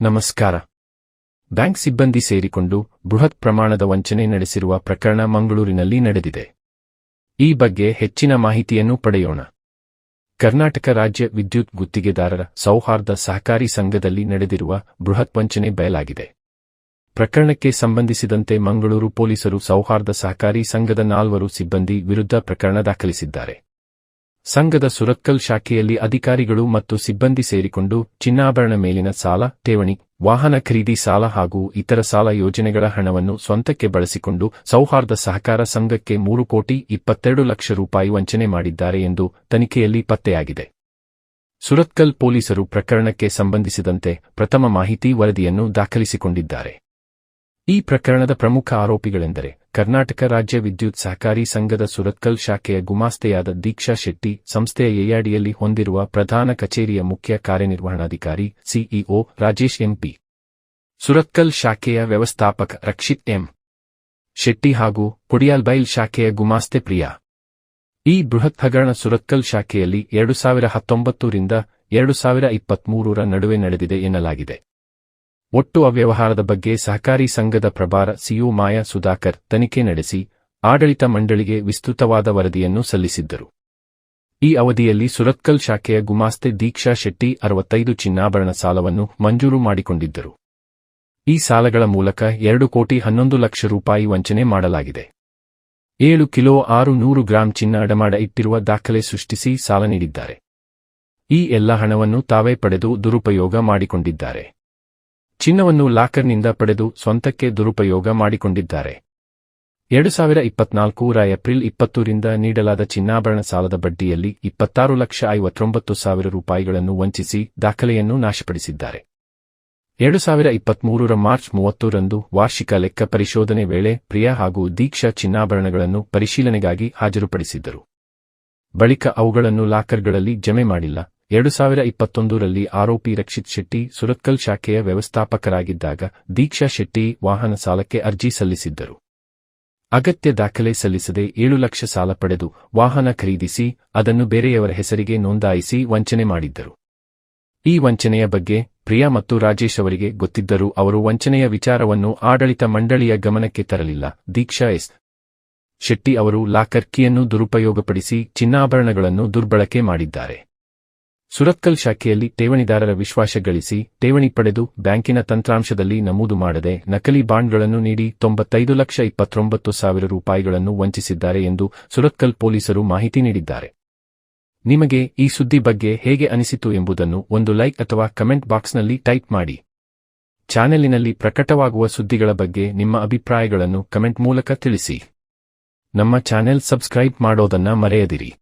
ನಮಸ್ಕಾರ. ಬ್ಯಾಂಕ್ ಸಿಬ್ಬಂದಿ ಸೇರಿಕೊಂಡು ಬೃಹತ್ ಪ್ರಮಾಣದ ವಂಚನೆ ನಡೆಸಿರುವ ಪ್ರಕರಣ ಮಂಗಳೂರಿನಲ್ಲಿ ನಡೆದಿದೆ. ಈ ಬಗ್ಗೆ ಹೆಚ್ಚಿನ ಮಾಹಿತಿಯನ್ನು ಪಡೆಯೋಣ. ಕರ್ನಾಟಕ ರಾಜ್ಯ ವಿದ್ಯುತ್ ಗುತ್ತಿಗೆದಾರರ ಸೌಹಾರ್ದ ಸಹಕಾರಿ ಸಂಘದಲ್ಲಿ ನಡೆದಿರುವ ಬೃಹತ್ ವಂಚನೆ ಬಯಲಾಗಿದೆ. ಪ್ರಕರಣಕ್ಕೆ ಸಂಬಂಧಿಸಿದಂತೆ ಮಂಗಳೂರು ಪೊಲೀಸರು ಸೌಹಾರ್ದ ಸಹಕಾರಿ ಸಂಘದ ನಾಲ್ವರು ಸಿಬ್ಬಂದಿ ವಿರುದ್ಧ ಪ್ರಕರಣ ದಾಖಲಿಸಿದ್ದಾರೆ. ಸಂಘದ ಸುರತ್ಕಲ್ ಶಾಖೆಯಲ್ಲಿ ಅಧಿಕಾರಿಗಳು ಮತ್ತು ಸಿಬ್ಬಂದಿ ಸೇರಿಕೊಂಡು ಚಿನ್ನಾಭರಣ ಮೇಲಿನ ಸಾಲ, ಠೇವಣಿ, ವಾಹನ ಖರೀದಿ ಸಾಲ ಹಾಗೂ ಇತರ ಸಾಲ ಯೋಜನೆಗಳ ಹಣವನ್ನು ಸ್ವಂತಕ್ಕೆ ಬಳಸಿಕೊಂಡು ಸೌಹಾರ್ದ ಸಹಕಾರ ಸಂಘಕ್ಕೆ ಮೂರು ಕೋಟಿ ಇಪ್ಪತ್ತೆರಡು ಲಕ್ಷ ರೂಪಾಯಿ ವಂಚನೆ ಮಾಡಿದ್ದಾರೆ ಎಂದು ತನಿಖೆಯಲ್ಲಿ ಪತ್ತೆಯಾಗಿದೆ. ಸುರತ್ಕಲ್ ಪೊಲೀಸರು ಪ್ರಕರಣಕ್ಕೆ ಸಂಬಂಧಿಸಿದಂತೆ ಪ್ರಥಮ ಮಾಹಿತಿ ವರದಿಯನ್ನು ದಾಖಲಿಸಿಕೊಂಡಿದ್ದಾರೆ. ಈ ಪ್ರಕರಣದ ಪ್ರಮುಖ ಆರೋಪಿಗಳೆಂದರೆ ಕರ್ನಾಟಕ ರಾಜ್ಯ ವಿದ್ಯುತ್ ಸಹಕಾರಿ ಸಂಘದ ಸುರತ್ಕಲ್ ಶಾಖೆಯ ಗುಮಾಸ್ತೆಯಾದ ದೀಕ್ಷಾ ಶೆಟ್ಟಿ, ಸಂಸ್ಥೆಯ ಎಯಾಡಿಯಲ್ಲಿ ಹೊಂದಿರುವ ಪ್ರಧಾನ ಕಚೇರಿಯ ಮುಖ್ಯ ಕಾರ್ಯನಿರ್ವಹಣಾಧಿಕಾರಿ, ಸಿಇಒ ರಾಜೇಶ್ ಎಂಪಿ ಸುರತ್ಕಲ್ ಶಾಖೆಯ ವ್ಯವಸ್ಥಾಪಕ ರಕ್ಷಿತ್ ಎಂ. ಶೆಟ್ಟಿ ಹಾಗೂ ಪುಡಿಯಾಲ್ಬೈಲ್ ಶಾಖೆಯ ಗುಮಾಸ್ತೆ ಪ್ರಿಯಾ. ಈ ಬೃಹತ್ ಹಗರಣ ಸುರತ್ಕಲ್ ಶಾಖೆಯಲ್ಲಿ ಎರಡು ಸಾವಿರ ಹತ್ತೊಂಬತ್ತರಿಂದ ಎರಡು ಸಾವಿರ ಇಪ್ಪತ್ಮೂರರ ನಡುವೆ ನಡೆದಿದೆ ಎನ್ನಲಾಗಿದೆ. ಒಟ್ಟು ಅವ್ಯವಹಾರದ ಬಗ್ಗೆ ಸಹಕಾರಿ ಸಂಘದ ಪ್ರಭಾರ ಸಿಯು ಮಾಯಾ ಸುಧಾಕರ್ ತನಿಖೆ ನಡೆಸಿ, ಆಡಳಿತ ಮಂಡಳಿಗೆ ವಿಸ್ತೃತವಾದ ವರದಿಯನ್ನು ಸಲ್ಲಿಸಿದ್ದರು. ಈ ಅವಧಿಯಲ್ಲಿ ಸುರತ್ಕಲ್ ಶಾಖೆಯ ಗುಮಾಸ್ತೆ ದೀಕ್ಷಾ ಶೆಟ್ಟಿ ಅರವತ್ತೈದು ಚಿನ್ನಾಭರಣ ಸಾಲವನ್ನು ಮಂಜೂರು ಮಾಡಿಕೊಂಡಿದ್ದರು. ಈ ಸಾಲಗಳ ಮೂಲಕ ಎರಡು ಕೋಟಿ ಹನ್ನೊಂದು ಲಕ್ಷ ರೂಪಾಯಿ ವಂಚನೆ ಮಾಡಲಾಗಿದೆ. ಏಳು ಕಿಲೋ ಆರು ನೂರು ಗ್ರಾಂ ಚಿನ್ನ ಅಡಮಾಡ ಇಟ್ಟಿರುವ ದಾಖಲೆ ಸೃಷ್ಟಿಸಿ ಸಾಲ ನೀಡಿದ್ದಾರೆ. ಈ ಎಲ್ಲ ಹಣವನ್ನು ತಾವೇ ಪಡೆದು ದುರುಪಯೋಗ ಮಾಡಿಕೊಂಡಿದ್ದಾರೆ. ಚಿನ್ನವನ್ನು ಲಾಕರ್ನಿಂದ ಪಡೆದು ಸ್ವಂತಕ್ಕೆ ದುರುಪಯೋಗ ಮಾಡಿಕೊಂಡಿದ್ದಾರೆ. ಎರಡು ಸಾವಿರ ಇಪ್ಪತ್ನಾಲ್ಕೂರ ಏಪ್ರಿಲ್ ಇಪ್ಪತ್ತೂರಿಂದ ನೀಡಲಾದ ಚಿನ್ನಾಭರಣ ಸಾಲದ ಬಡ್ಡಿಯಲ್ಲಿ ಇಪ್ಪತ್ತಾರು ಲಕ್ಷ ಐವತ್ತೊಂಬತ್ತು ಸಾವಿರ ರೂಪಾಯಿಗಳನ್ನು ವಂಚಿಸಿ ದಾಖಲೆಯನ್ನು ನಾಶಪಡಿಸಿದ್ದಾರೆ. ಎರಡು ಸಾವಿರ ಇಪ್ಪತ್ಮೂರರ ಮಾರ್ಚ್ ಮೂವತ್ತರಂದು ವಾರ್ಷಿಕ ಲೆಕ್ಕ ಪರಿಶೋಧನೆ ವೇಳೆ ಪ್ರಿಯಾ ಹಾಗೂ ದೀಕ್ಷಾ ಚಿನ್ನಾಭರಣಗಳನ್ನು ಪರಿಶೀಲನೆಗಾಗಿ ಹಾಜರುಪಡಿಸಿದ್ದರು. ಬಳಿಕ ಅವುಗಳನ್ನು ಲಾಕರ್ಗಳಲ್ಲಿ ಜಮೆ ಮಾಡಿಲ್ಲ. ಎರಡು ಸಾವಿರ ಇಪ್ಪತ್ತೊಂದರಲ್ಲಿ ಆರೋಪಿ ರಕ್ಷಿತ್ ಶೆಟ್ಟಿ ಸುರತ್ಕಲ್ ಶಾಖೆಯ ವ್ಯವಸ್ಥಾಪಕರಾಗಿದ್ದಾಗ ದೀಕ್ಷಾ ಶೆಟ್ಟಿ ವಾಹನ ಸಾಲಕ್ಕೆ ಅರ್ಜಿ ಸಲ್ಲಿಸಿದ್ದರು. ಅಗತ್ಯ ದಾಖಲೆ ಸಲ್ಲಿಸದೆ ಏಳು ಲಕ್ಷ ಸಾಲ ಪಡೆದು ವಾಹನ ಖರೀದಿಸಿ ಅದನ್ನು ಬೇರೆಯವರ ಹೆಸರಿಗೆ ನೋಂದಾಯಿಸಿ ವಂಚನೆ ಮಾಡಿದ್ದರು. ಈ ವಂಚನೆಯ ಬಗ್ಗೆ ಪ್ರಿಯಾ ಮತ್ತು ರಾಜೇಶ್ ಅವರಿಗೆ ಗೊತ್ತಿದ್ದರೂ ಅವರು ವಂಚನೆಯ ವಿಚಾರವನ್ನು ಆಡಳಿತ ಮಂಡಳಿಯ ಗಮನಕ್ಕೆ ತರಲಿಲ್ಲ. ದೀಕ್ಷಾ ಎಸ್. ಶೆಟ್ಟಿ ಅವರು ಲಾಕರ್ ಕೀಯನ್ನು ದುರುಪಯೋಗಪಡಿಸಿ ಚಿನ್ನಾಭರಣಗಳನ್ನು ದುರ್ಬಳಕೆ ಮಾಡಿದ್ದಾರೆ. ಸುರತ್ಕಲ್ ಶಾಖೆಯಲ್ಲಿ ಠೇವಣಿದಾರರ ವಿಶ್ವಾಸ ಗಳಿಸಿ ಠೇವಣಿ ಪಡೆದು ಬ್ಯಾಂಕಿನ ತಂತ್ರಾಂಶದಲ್ಲಿ ನಮೂದು ಮಾಡದೆ ನಕಲಿ ಬಾಂಡ್ಗಳನ್ನು ನೀಡಿ ತೊಂಬತ್ತೈದು ಲಕ್ಷ ಇಪ್ಪತ್ತೊಂಬತ್ತು ಸಾವಿರ ರೂಪಾಯಿಗಳನ್ನು ವಂಚಿಸಿದ್ದಾರೆ ಎಂದು ಸುರತ್ಕಲ್ ಪೊಲೀಸರು ಮಾಹಿತಿ ನೀಡಿದ್ದಾರೆ. ನಿಮಗೆ ಈ ಸುದ್ದಿ ಬಗ್ಗೆ ಹೇಗೆ ಅನಿಸಿತು ಎಂಬುದನ್ನು ಒಂದು ಲೈಕ್ ಅಥವಾ ಕಮೆಂಟ್ ಬಾಕ್ಸ್ನಲ್ಲಿ ಟೈಪ್ ಮಾಡಿ. ಚಾನೆಲಿನಲ್ಲಿ ಪ್ರಕಟವಾಗುವ ಸುದ್ದಿಗಳ ಬಗ್ಗೆ ನಿಮ್ಮ ಅಭಿಪ್ರಾಯಗಳನ್ನು ಕಮೆಂಟ್ ಮೂಲಕ ತಿಳಿಸಿ. ನಮ್ಮ ಚಾನೆಲ್ ಸಬ್ಸ್ಕ್ರೈಬ್ ಮಾಡೋದನ್ನ ಮರೆಯದಿರಿ.